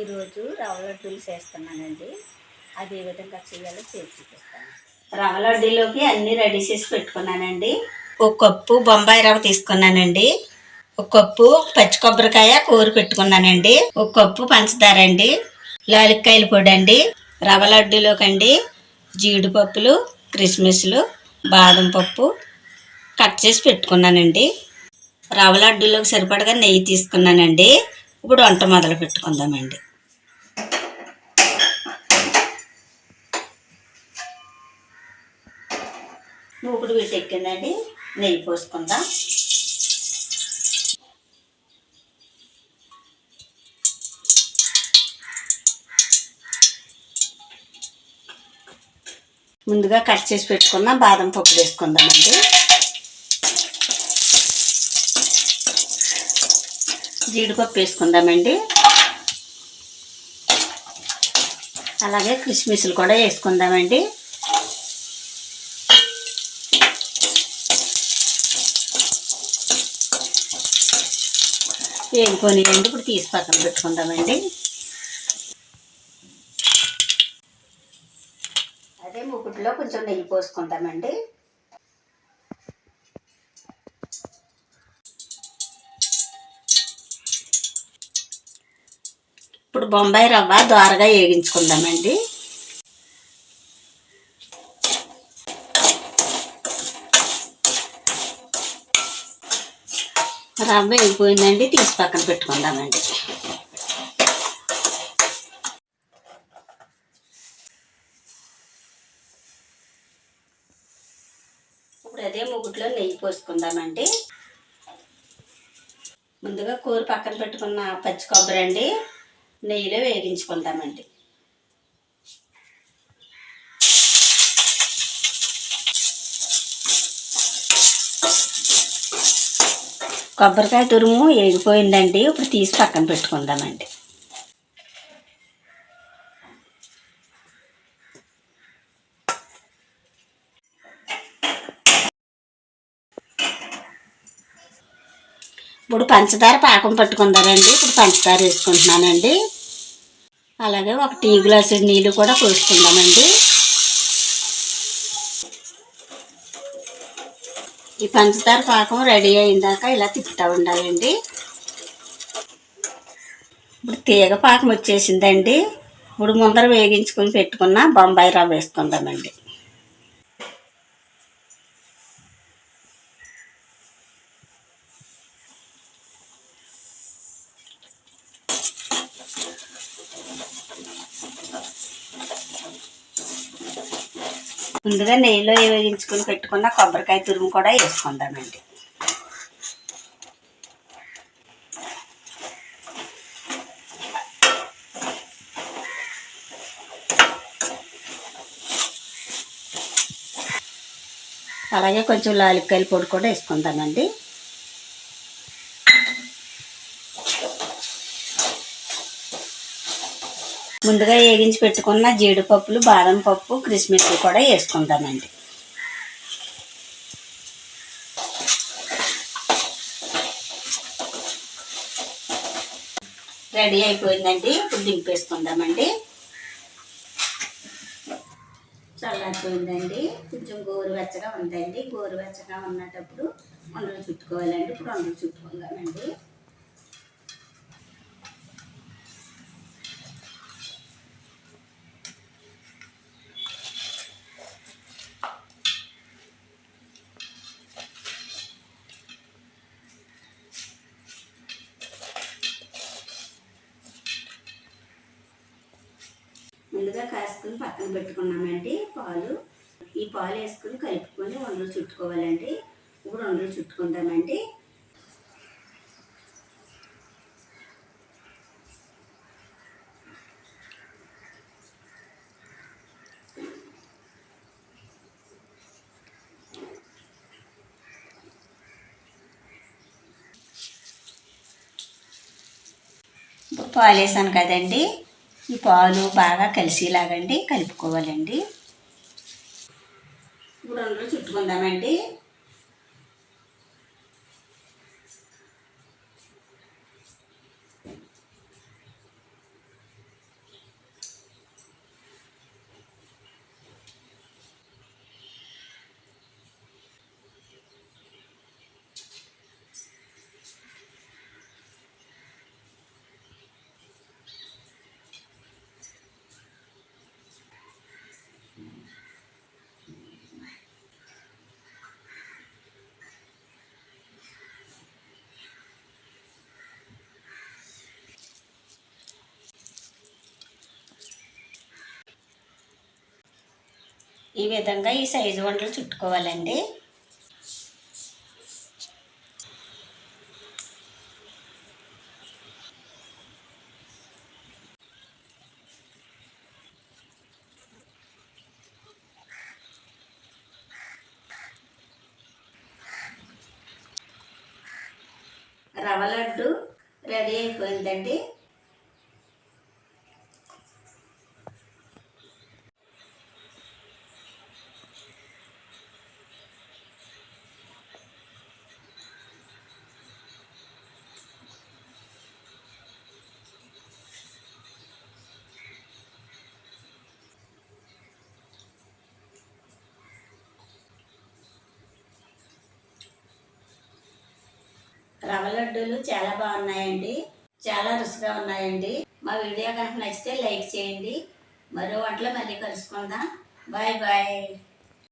ఈరోజు రవ్వ లడ్డూలు చేస్తున్నానండి. అది ఏ విధంగా చేయాలో చేసి చూపిస్తాను. రవ్వ లడ్డూలోకి అన్నీ రెడీ చేసి పెట్టుకున్నానండి. ఒక కప్పు బొంబాయి రవ్వ తీసుకున్నానండి. ఒక కప్పు పచ్చి కొబ్బరికాయ కూర పెట్టుకున్నానండి. ఒక కప్పు పంచదార అండి. లాలిక్కాయల పొడి అండి. రవ్వ లడ్డూలోకండి జీడిపప్పులు కిస్మిస్లు బాదం పప్పు కట్ చేసి పెట్టుకున్నానండి. రవ్వ లడ్డూలోకి సరిపడగా నెయ్యి తీసుకున్నానండి. ఇప్పుడు వంట మొదలు పెట్టుకుందామండి. మూకుడు వీటి ఎక్కిందండి నెయ్యి పోసుకుందాం. ముందుగా కట్ చేసి పెట్టుకున్న బాదం పప్పు వేసుకుందామండి. జీడిపప్పు వేసుకుందామండి. అలాగే కిస్మిస్లు కూడా వేసుకుందామండి. వేగిపోయినాయండి ఇప్పుడు తీసి పక్కన పెట్టుకుందామండి అదే ముకుట్లో కొంచెం నెయ్యి పోసుకుందామండి ఇప్పుడు బొంబాయి రవ్వ ద్వారగా వేగించుకుందామండి రవ్వ అయిపోయిందండి తీసి పక్కన పెట్టుకుందామండి. ఇప్పుడు అదే ముగ్గుట్లో నెయ్యి పోసుకుందామండి. ముందుగా కూర పక్కన పెట్టుకున్న పచ్చి కొబ్బరి అండి నెయ్యిలో వేగించుకుందామండి. కొబ్బరికాయ తురుము ఎగిపోయిందండి ఇప్పుడు తీసి పక్కన పెట్టుకుందామండి. ఇప్పుడు పంచదార పాకం పట్టుకుందామండి. ఇప్పుడు పంచదార వేసుకుంటున్నానండి. అలాగే ఒక టీ గ్లాసు నీళ్ళు కూడా పోసుకుందామండి. ఈ పంచదార పాకం రెడీ అయిందాక ఇలా తిప్పుతూ ఉండాలండి. ఇప్పుడు తీగ పాకం వచ్చేసిందండి. ఇప్పుడు ముందర వేగించుకొని పెట్టుకున్న బొంబాయి రవ్వ వేసుకుందామండి. ముందుగా నెయ్యిలో వేయించుకొని పెట్టుకున్న కొబ్బరికాయ తురుము కూడా వేసుకుందామండి. అలాగే కొంచెం లాలిక్కాయల పొడి కూడా వేసుకుందామండి. ముందుగా వేగించి పెట్టుకున్న జీడిపప్పులు బాదం పప్పు కిస్మిస్లు కూడా వేసుకుంటామండి. రెడీ అయిపోయిందండి. ఇప్పుడు దింపేసుకుందామండి. చల్లారిపోయిందండి. కొంచెం గోరువెచ్చగా ఉందండి. గోరువెచ్చగా ఉన్నటప్పుడు ఉండలు చుట్టుకోవాలండి. ఇప్పుడు ఉండలు చుట్టుకుందామండి వేసుకుని పక్కన పెట్టుకున్నామండి పాలు. ఈ పాలు వేసుకుని కలుపుకొని వండలు చుట్టుకోవాలండి. ఇప్పుడు వండలు చుట్టుకుందామండి పాలు వేసాను కదండి. ఈ పాలు బాగా కలిసేలాగండి కలుపుకోవాలండి. ఇప్పుడు అందులో చుట్టుకుందామండి. ఈ విధంగా ఈ సైజు వంటలు చుట్టుకోవాలండి. రవ్వ లడ్డు రెడీ అయిపోయిందండి. రవ్వ లడ్డూలు చాలా బాగున్నాయండి. చాలా రుచిగా ఉన్నాయండి. మా వీడియో కనుక నచ్చితే లైక్ చేయండి. మరో వంటలో మళ్ళీ కలుసుకుందాం. Bye bye.